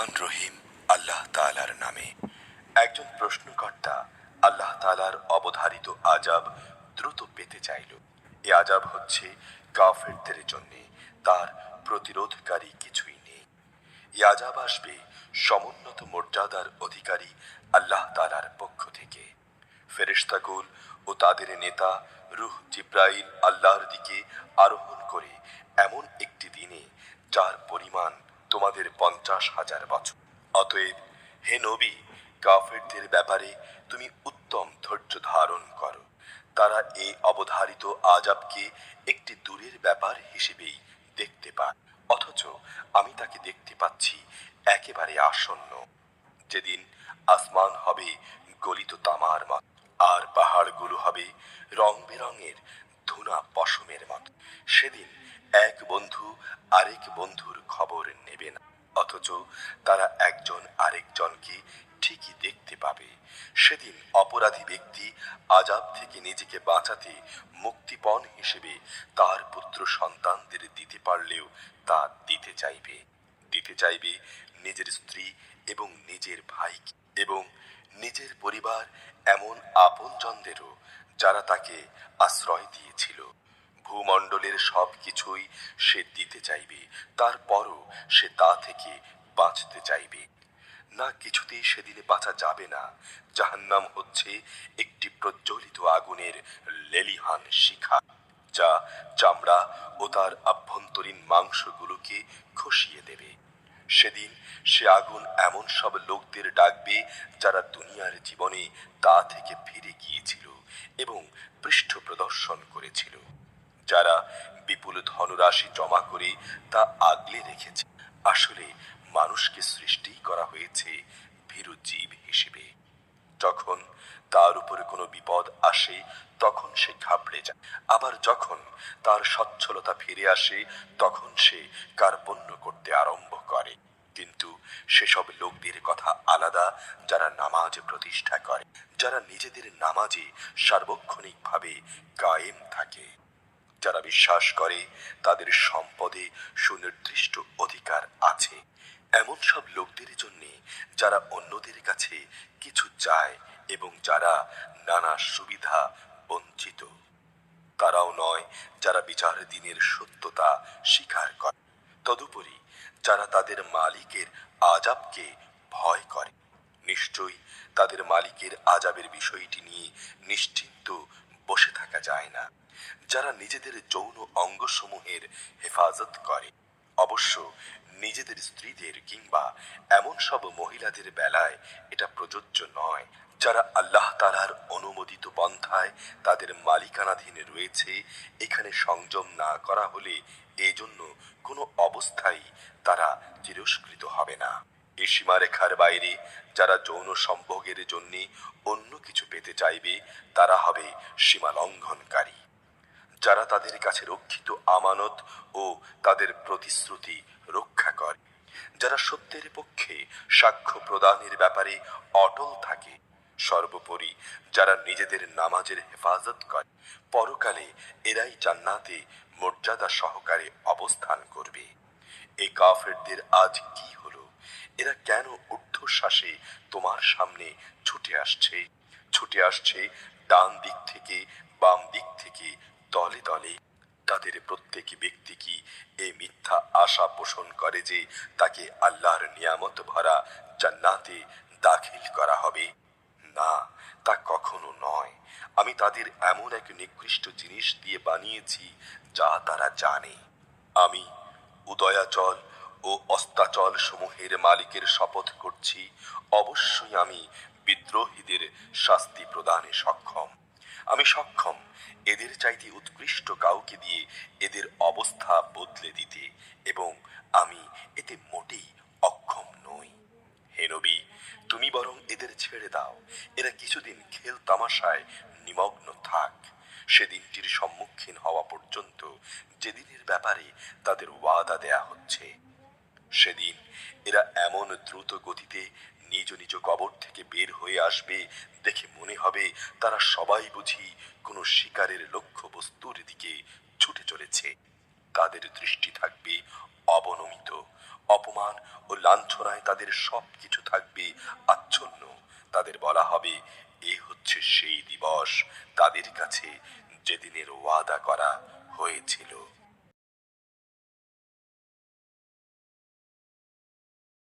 রহমান রহিম আল্লাহ তাআলার নামে। একজন প্রশ্নকর্তা আল্লাহ তালার অবধারিত আজাব দ্রুত পেতে চাইল। এ আজাব হচ্ছে কাফেরদের জন্য তার প্রতিরোধকারী কিছুই নেই। এ আজাব আসবে সমুন্নত মর্যাদার অধিকারী আল্লাহ তালার পক্ষ থেকে। ফেরেশতাকুল ও তাদের নেতা রুহ জিব্রাইল আল্লাহর দিকে আরোহণ করে এমন একটি দিনে যার পরিমাণ তোমাদের পঞ্চাশ হাজার বছর। অতএব, হে নবী, কাফেরদের ব্যাপারে তুমি উত্তম ধৈর্য ধারণ করো। তারা এই অবধারিত আজাবকে একটি দূরের ব্যাপার হিসেবেই দেখতে পায়। অথচ আমি তাকে দেখতে পাচ্ছি একেবারে আসন্ন। যেদিন আসমান হবে গলিত তামার মত, আর পাহাড়গুলো হবে রং বেরঙের ধুনা পশমের মত। সেদিন এক বন্ধু আরেক বন্ধুর খবর নেবে না। অথচ তারা একজন আরেকজনকে ঠিকই দেখতে পাবে। সেদিন অপরাধী ব্যক্তি আজাব থেকে নিজেকে বাঁচাতে মুক্তিপণ হিসেবে তার পুত্র সন্তানদের দিতে পারলেও তা দিতে চাইবে। দিতে চাইবে নিজের স্ত্রী এবং নিজের ভাইকে এবং নিজের পরিবার এমন আপনজনদেরও যারা তাকে আশ্রয় দিয়েছিল। ভূমণ্ডলের সব কিছুই সে দিতে চাইবে, তারপরও সে তা থেকে বাঁচতে চাইবে। না, কিছুতেই সেদিনে বাঁচা যাবে না। জাহান্নাম হচ্ছে একটি প্রজ্বলিত আগুনের লেলিহান শিখা, যা চামড়া ও তার আভ্যন্তরীণ মাংসগুলোকে খসিয়ে দেবে। সেদিন সে আগুন এমন সব লোকদের ডাকবে যারা দুনিয়ার জীবনে তা থেকে ফিরে গিয়েছিল। এবং পৃষ্ঠ প্রদর্শন করেছিল। যারা বিপুল ধনরাশি জমা করে তা আগলে রেখেছে। আসলে মানুষকে সৃষ্টি করা হয়েছে ভীরু জীব হিসেবে। যখন তার উপরে কোনো বিপদ আসে, তখন সে ঘাবড়ে যায়। আবার যখন তার সচ্ছলতা ফিরে আসে, তখন সে কার্পণ্য করতে আরম্ভ করে। কিন্তু সেসব লোকদের কথা আলাদা যারা নামাজ প্রতিষ্ঠা করে, যারা নিজেদের নামাজে সার্বক্ষণিকভাবে কায়েম থাকে। যারা বিশ্বাস করে তাদের সম্পদে সুনির্দিষ্ট অধিকার আছে। এমন সব লোকদের জন্য যারা অন্যদের কাছে কিছু চায় এবং যারা নানা সুবিধা বঞ্চিত। তারাও নয় যারা বিচার দিনের সত্যতা স্বীকার করে। তদুপরি যারা তাদের মালিকের আজাবকে ভয় করে। নিশ্চয়ই তাদের মালিকের আজাবের বিষয়টি নিয়ে নিশ্চিন্ত বসে থাকা যায় না। যারা নিজেদের যৌন অঙ্গসমূহের হেফাজত করে, অবশ্য নিজেদের স্ত্রীদের কিংবা এমন সব মহিলাদের বেলায় এটা প্রযোজ্য নয়। যারা আল্লাহ তালার অনুমোদিত পন্থায় তাদের মালিকানাধীন রয়েছে, এখানে সংযম না করা হলে এজন্য কোনো অবস্থায় তারা তিরস্কৃত হবে না। এই সীমারেখার বাইরে যারা যৌন সম্ভোগের জন্য অন্য কিছু পেতে চাইবে, তারা হবে সীমা লঙ্ঘনকারী যারা তাদের কাছে রক্ষিত আমানত ও তাদের প্রতিশ্রুতি রক্ষা করে। যারা সত্যের পক্ষে সাক্ষ্য প্রদানের ব্যাপারে অটল থাকে সর্বোপরি যারা নিজেদের নামাজের হেফাজত করে। পরকালে এরাই জান্নাতে মর্যাদা সহকারে অবস্থান করবে। এই কাফেরদের আজ কি হলো? এরা কেন ঊর্ধ্বশ্বাসে তোমার সামনে ছুটে আসছে? ছুটে আসছে ডান দিক থেকে, বাম দিক থেকে দলে দলে তাদের প্রত্যেক ব্যক্তি কি এই মিথ্যা আশা পোষণ করে যে তাকে আল্লাহর নিয়ামত ভরা জান্নাতে দাখিল করা হবে? না, তা কখনো নয়। আমি তাদের এমন এক নিকৃষ্ট জিনিস দিয়ে বানিয়েছি, যা তারা জানে। আমি উদয়াচল ও অস্তাচল সমূহের মালিকের শপথ করছি, অবশ্যই আমি বিদ্রোহীদের শাস্তি প্রদানে সক্ষম। আমি সক্ষম এদের চাইতে উৎকৃষ্ট কাউকে দিয়ে এদের অবস্থা বদলে দিতে, এবং আমি এতে মোটেই অক্ষম নই হে নবী তুমি বরং এদের ছেড়ে দাও। এরা কিছুদিন খেল তামাশায় নিমগ্ন থাক। সেদিনটির সম্মুখীন হওয়া পর্যন্ত যেদিনের ব্যাপারে তাদের ওয়াদা দেয়া হচ্ছে, সেদিন এরা এমন দ্রুত গতিতে নিজ নিজ কবর থেকে বের হয়ে আসবে দেখে মনে হবে তারা সবাই বুঝি কোনো শিকারের লক্ষ্য বস্তুর দিকে ছুটে চলেছে। তাদের দৃষ্টি থাকবে অবনমিত। অপমান ও লাঞ্ছনায় তাদের সব কিছু থাকবে আচ্ছন্ন। তাদের বলা হবে, এ হচ্ছে সেই দিবস। তাদের কাছে যেদিনের ওয়াদা করা হয়েছিল।